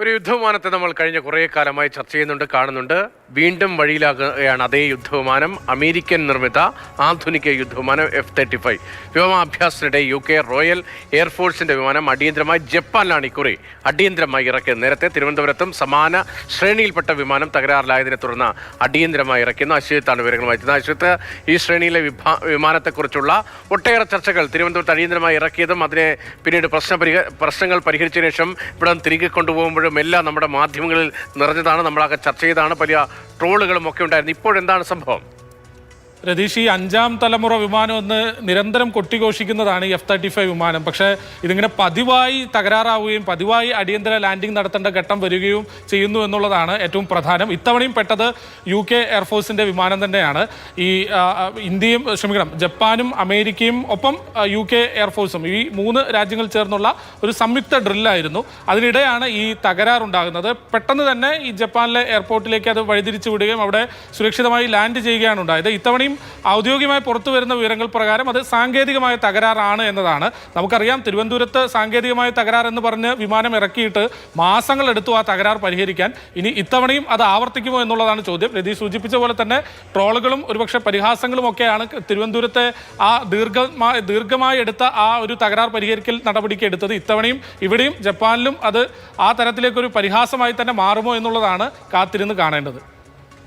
ഒരു യുദ്ധവിമാനത്തെ നമ്മൾ കഴിഞ്ഞ കുറേ കാലമായി ചർച്ച ചെയ്യുന്നുണ്ട് കാണുന്നുണ്ട്. വീണ്ടും വഴിയിലാകുകയാണ് അതേ യുദ്ധവിമാനം അമേരിക്കൻ നിർമ്മിത ആധുനിക യുദ്ധവിമാനം എഫ് തേർട്ടി ഫൈവ്. വ്യോമാഭ്യാസത്തിനിടെ യു കെ റോയൽ എയർഫോഴ്സിന്റെ വിമാനം അടിയന്തരമായി ജപ്പാനിലാണ് ഇക്കുറി അടിയന്തരമായി ഇറക്കിയത്. നേരത്തെ തിരുവനന്തപുരത്തും സമാന ശ്രേണിയിൽപ്പെട്ട വിമാനം തകരാറിലായതിനെ തുടർന്ന് അടിയന്തരമായി ഇറക്കിയെന്ന് അശ്വത്താണ് വിവരങ്ങളുമായി എത്തുന്നത് അശ്വത്ത് ഈ ശ്രേണിയിലെ വിഭാ വിമാനത്തെക്കുറിച്ചുള്ള ഒട്ടേറെ ചർച്ചകൾ തിരുവനന്തപുരത്ത് അടിയന്തരമായി ഇറക്കിയതും അതിനെ പിന്നീട് പ്രശ്ന പരിഹ പ്രശ്നങ്ങൾ പരിഹരിച്ചതിനു ശേഷം ഇവിടെ തിരികെ കൊണ്ടുപോകുമ്പോഴും എല്ലാം നമ്മുടെ മാധ്യമങ്ങളിൽ നിറഞ്ഞതാണ്. നമ്മളൊക്കെ ചർച്ച ചെയ്താണ് വലിയ ട്രോളുകളും ഒക്കെ ഉണ്ടായിരുന്നു. ഇപ്പോഴെന്താണ് സംഭവം? രതീഷ് ഈ അഞ്ചാം തലമുറ വിമാനം എന്ന് നിരന്തരം കൊട്ടിഘോഷിക്കുന്നതാണ് ഈ എഫ് തേർട്ടി ഫൈവ് വിമാനം. പക്ഷേ ഇതിങ്ങനെ പതിവായി തകരാറാവുകയും പതിവായി അടിയന്തര ലാൻഡിംഗ് നടത്തേണ്ട ഘട്ടം വരികയും ചെയ്യുന്നു എന്നുള്ളതാണ് ഏറ്റവും പ്രധാനം. ഇത്തവണയും പെട്ടത് യു കെ എയർഫോഴ്സിന്റെ വിമാനം തന്നെയാണ്. ഈ ഇന്ത്യയും ക്ഷമിക്കണം ജപ്പാനും അമേരിക്കയും ഒപ്പം യു കെ എയർഫോഴ്സും ഈ മൂന്ന് രാജ്യങ്ങൾ ചേർന്നുള്ള ഒരു സംയുക്ത ഡ്രില്ലായിരുന്നു. അതിനിടെയാണ് ഈ തകരാറുണ്ടാകുന്നത്. പെട്ടെന്ന് തന്നെ ഈ ജപ്പാനിലെ എയർപോർട്ടിലേക്ക് അത് വഴിതിരിച്ചു വിടുകയും അവിടെ സുരക്ഷിതമായി ലാൻഡ് ചെയ്യുകയാണ് ഉണ്ടായത്. ഇത്തവണയും ഔദ്യോഗികമായി പുറത്തു വരുന്ന വിവരങ്ങൾ പ്രകാരം അത് സാങ്കേതികമായ തകരാറാണ് എന്നതാണ്. നമുക്കറിയാം തിരുവനന്തപുരത്ത് സാങ്കേതികമായ തകരാർ എന്ന് പറഞ്ഞ് വിമാനം ഇറക്കിയിട്ട് മാസങ്ങൾ എടുത്തു ആ തകരാർ പരിഹരിക്കാൻ. ഇനി ഇത്തവണയും അത് ആവർത്തിക്കുമോ എന്നുള്ളതാണ് ചോദ്യം. രതി സൂചിപ്പിച്ച പോലെ തന്നെ ട്രോളുകളും ഒരുപക്ഷെ പരിഹാസങ്ങളും ഒക്കെയാണ് തിരുവനന്തപുരത്തെ ആ ദീർഘമായ ദീർഘമായി എടുത്ത ആ ഒരു തകരാർ പരിഹരിക്കൽ നടപടിക്ക് എടുത്തത്. ഇത്തവണയും ഇവിടെയും ജപ്പാനിലും അത് ആ തരത്തിലേക്കൊരു പരിഹാസമായി തന്നെ മാറുമോ എന്നുള്ളതാണ് കാത്തിരുന്ന് കാണേണ്ടത്.